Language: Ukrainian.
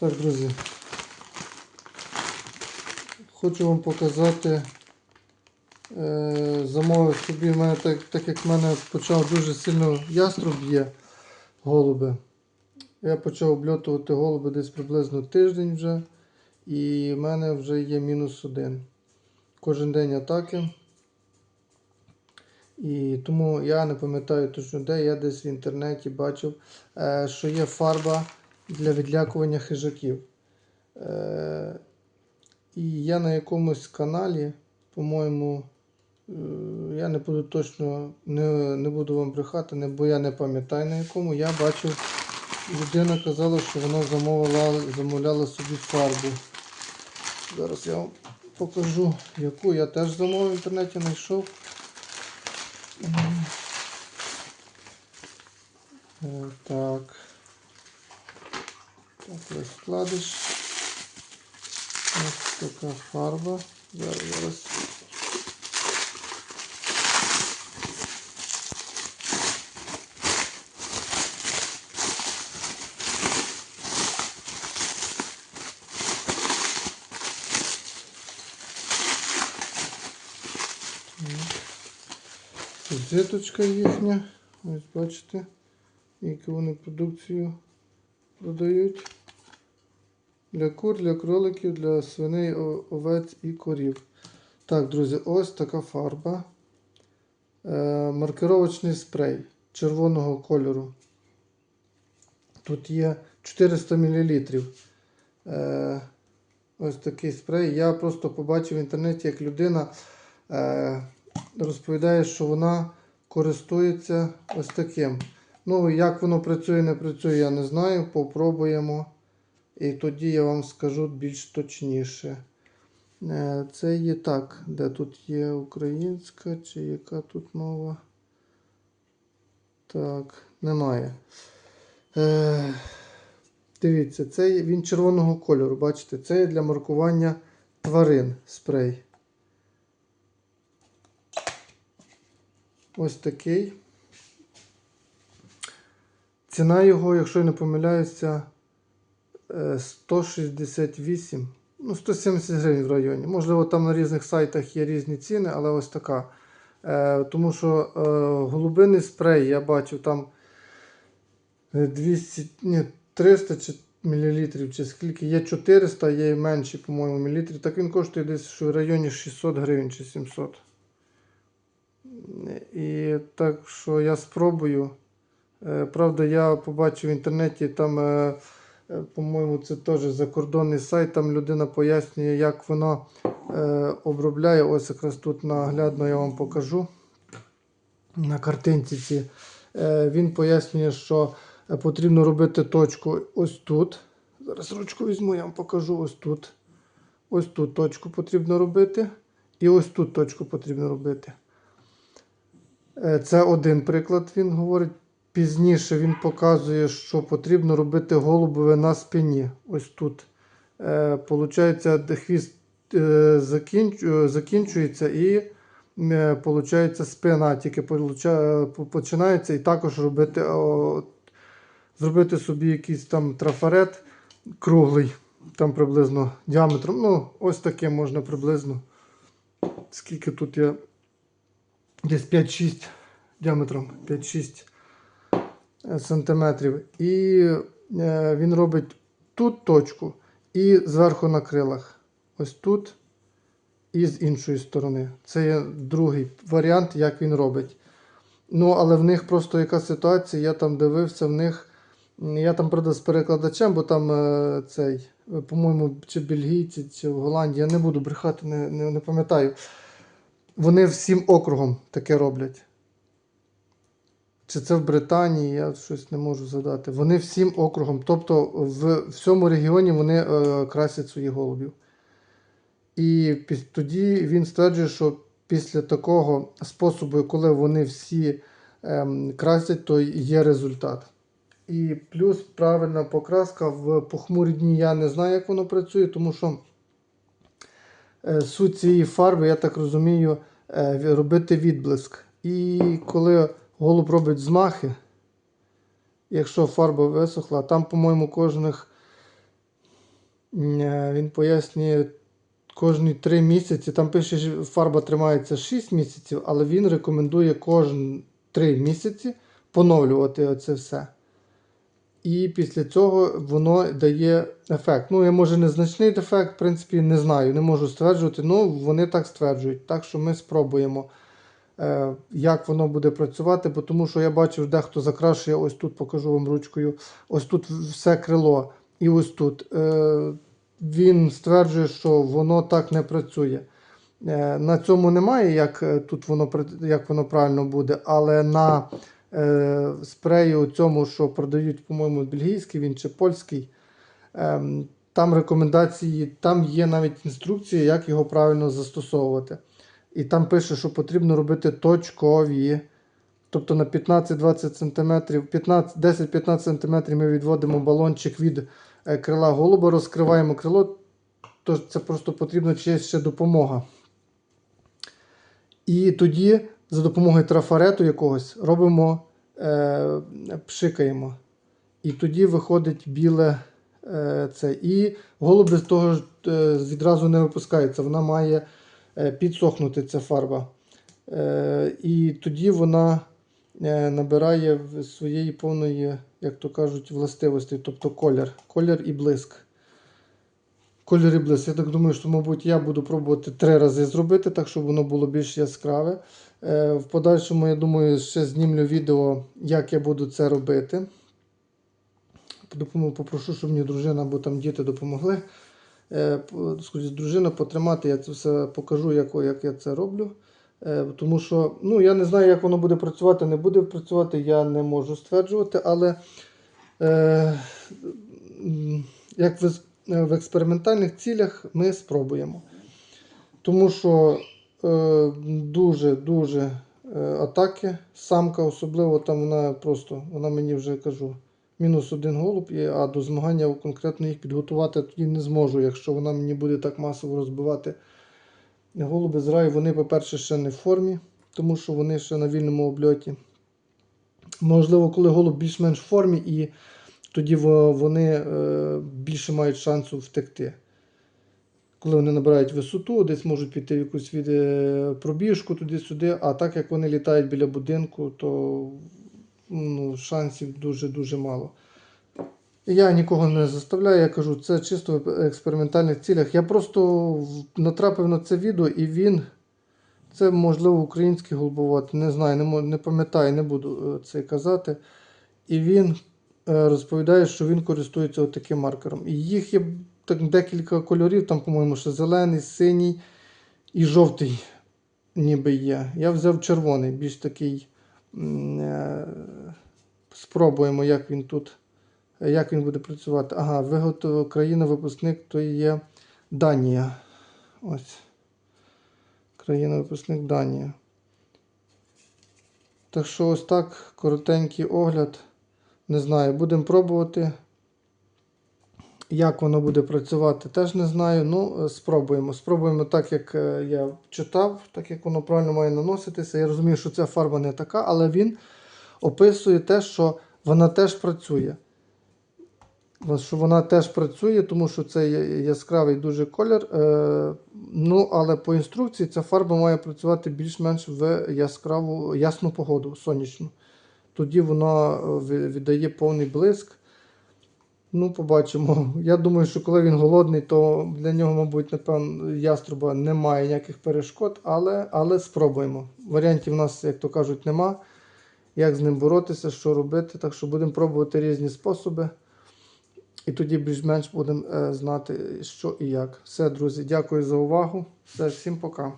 Так, друзі. Хочу вам показати. Е, замовив собі в мене, так, так як в мене почав дуже сильно яструб є голуби. Я почав обльотувати голуби десь приблизно тиждень вже. І в мене вже є мінус один. Кожен день атаки. І тому я не пам'ятаю точно де, я десь в інтернеті бачив, е, що є фарба для відлякування хижаків. Е, і я на якомусь каналі, по-моєму, е, я не буду точно, не, не буду вам брехати, не, бо я не пам'ятаю на якому, я бачив, людина казала, що вона замовила, замовляла собі фарбу. Зараз я вам покажу, яку я теж замовив в інтернеті знайшов. Е, Так. Так, розкладиш. Ось така фарба. Зараз. Зіточка їхня. Ось бачите, яку вони продукцію продають. Для кур, для кроликів, для свиней, овець і корів. Так, друзі, ось така фарба. Е, маркировочний спрей червоного кольору. Тут є 400 мл. Е, ось такий спрей. Я просто побачив в інтернеті, як людина е, розповідає, що вона користується ось таким. Ну, як воно працює, не працює, я не знаю. Попробуємо. І тоді я вам скажу більш точніше. Е, Це є так, де тут є українська, чи яка тут мова? Так, немає. Е, дивіться, це він червоного кольору, бачите, це є для маркування тварин спрей. Ось такий. Ціна його, якщо я не помиляюся, е, 168, ну 170 гривень в районі. Можливо, там на різних сайтах є різні ціни, але ось така. Е, Тому що е, голубиний спрей я бачив там е, 200, ні, 300 чи мл, чи скільки, є 400, є менші, по-моєму, мілітрів. Так він коштує десь в районі 600 гривень чи 700. І так що я спробую. Е, Правда, я побачив в інтернеті, там, е, е, по-моєму, це теж закордонний сайт, там людина пояснює, як вона е, обробляє. Ось якраз тут наглядно я вам покажу на картинці. ці. Він пояснює, що потрібно робити точку ось тут. Зараз ручку візьму, я вам покажу ось тут. Ось тут точку потрібно робити. І ось тут точку потрібно робити. Це один приклад, він говорить. Пізніше він показує, що потрібно робити голубове на спині. Ось тут. Е, Получається, хвіст е, закінчу- закінчується і е, получається спина. Тільки починається і також робити, зробити собі якийсь там трафарет круглий, там приблизно діаметром. Ну, ось таке можна приблизно. Скільки тут є? Десь 5-6 діаметром. 5-6 сантиметрів. І е, він робить тут точку і зверху на крилах. Ось тут і з іншої сторони. Це є другий варіант, як він робить. Ну, але в них просто яка ситуація, я там дивився в них. Я там, правда, з перекладачем, бо там е, цей, по-моєму, чи бельгійці, чи в Голландії, я не буду брехати, не, не, не пам'ятаю. Вони всім округом таке роблять. Чи це в Британії, я щось не можу згадати. Вони всім округом. Тобто в всьому регіоні вони е, красять своїх голубів. І піс- тоді він стверджує, що після такого способу, коли вони всі ем, красять, то є результат. І плюс правильна покраска в похмурі дні. Я не знаю, як воно працює, тому що е, суть цієї фарби, я так розумію, е, робити відблиск. І коли голуб робить змахи, якщо фарба висохла, там, по-моєму, кожних е, Він пояснює кожні 3 місяці. Там пише, що фарба тримається 6 місяців, але він рекомендує кожні 3 місяці поновлювати оце все. І після цього воно дає ефект. Ну, я може незначний ефект, в принципі, не знаю, не можу стверджувати, але вони так стверджують. Так що ми спробуємо, як воно буде працювати, бо тому що я бачив, дехто закрашує, ось тут покажу вам ручкою, ось тут все крило і ось тут. Е, він стверджує, що воно так не працює. Е, На цьому немає, як е, тут воно як воно правильно буде, але на е, спрею цьому, що продають, по-моєму, бельгійський він чи польський, ем, там рекомендації, там є навіть інструкції, як його правильно застосовувати. І там пише, що потрібно робити точкові. Тобто на 15-20 см, 10-15 см ми відводимо балончик від е, крила голуба, розкриваємо крило, то це просто потрібна чиясь ще допомога. І тоді за допомогою трафарету якогось робимо, е, пшикаємо. І тоді виходить біле е, це. І голуби з того ж е, відразу не випускаються. Вона має підсохнути ця фарба. Е, і тоді вона е, набирає своєї повної, як то кажуть, властивості, тобто колір, колір і блиск. Колір і блиск. Я так думаю, що, мабуть, я буду пробувати три рази зробити, так щоб воно було більш яскраве. Е, В подальшому, я думаю, ще знімлю відео, як я буду це робити. Попрошу, щоб мені дружина або там діти допомогли. Е, дружина потримати, я це все покажу, як, як я це роблю. Е, Тому що ну, я не знаю, як воно буде працювати, не буде працювати, я не можу стверджувати, але е, як в, в експериментальних цілях ми спробуємо. Тому що дуже-дуже е, атаки, самка особливо там вона просто, вона мені вже кажу, мінус один голуб, а до змагання конкретно їх підготувати тоді не зможу, якщо вона мені буде так масово розбивати голуби з раю. Вони, по-перше, ще не в формі, тому що вони ще на вільному обльоті. Можливо, коли голуб більш-менш в формі, і тоді вони е, більше мають шансу втекти. Коли вони набирають висоту, десь можуть піти в якусь е, пробіжку туди-сюди, а так як вони літають біля будинку, то ну, шансів дуже-дуже мало. Я нікого не заставляю, я кажу, це чисто в експериментальних цілях. Я просто натрапив на це відео і він. Це можливо український голубовод, не знаю, не, не пам'ятаю, не буду е, це казати. І він е, розповідає, що він користується таким маркером. І їх є так, декілька кольорів, там, по-моєму, ще зелений, синій і жовтий ніби є. Я взяв червоний, більш такий. Е, Спробуємо, як він тут, як він буде працювати. Ага, виготовив країна-випускник, то є Данія. Ось. Країна-випускник Данія. Так що ось так, коротенький огляд. Не знаю, будемо пробувати. Як воно буде працювати, теж не знаю. Ну, е, спробуємо. Спробуємо так, як е, я читав, так як воно правильно має наноситися. Я розумію, що ця фарба не така, але він описує те, що вона теж працює. Що вона теж працює, тому що це яскравий дуже колір. Е, ну, але по інструкції ця фарба має працювати більш-менш в яскраву, ясну погоду, сонячну. Тоді вона віддає повний блиск. Ну, побачимо. Я думаю, що коли він голодний, то для нього, мабуть, напевно, яструба немає ніяких перешкод, але, але спробуємо. Варіантів у нас, як то кажуть, нема. Як з ним боротися, що робити. Так що будемо пробувати різні способи. І тоді більш-менш будемо е, знати, що і як. Все, друзі, дякую за увагу. Все, всім пока.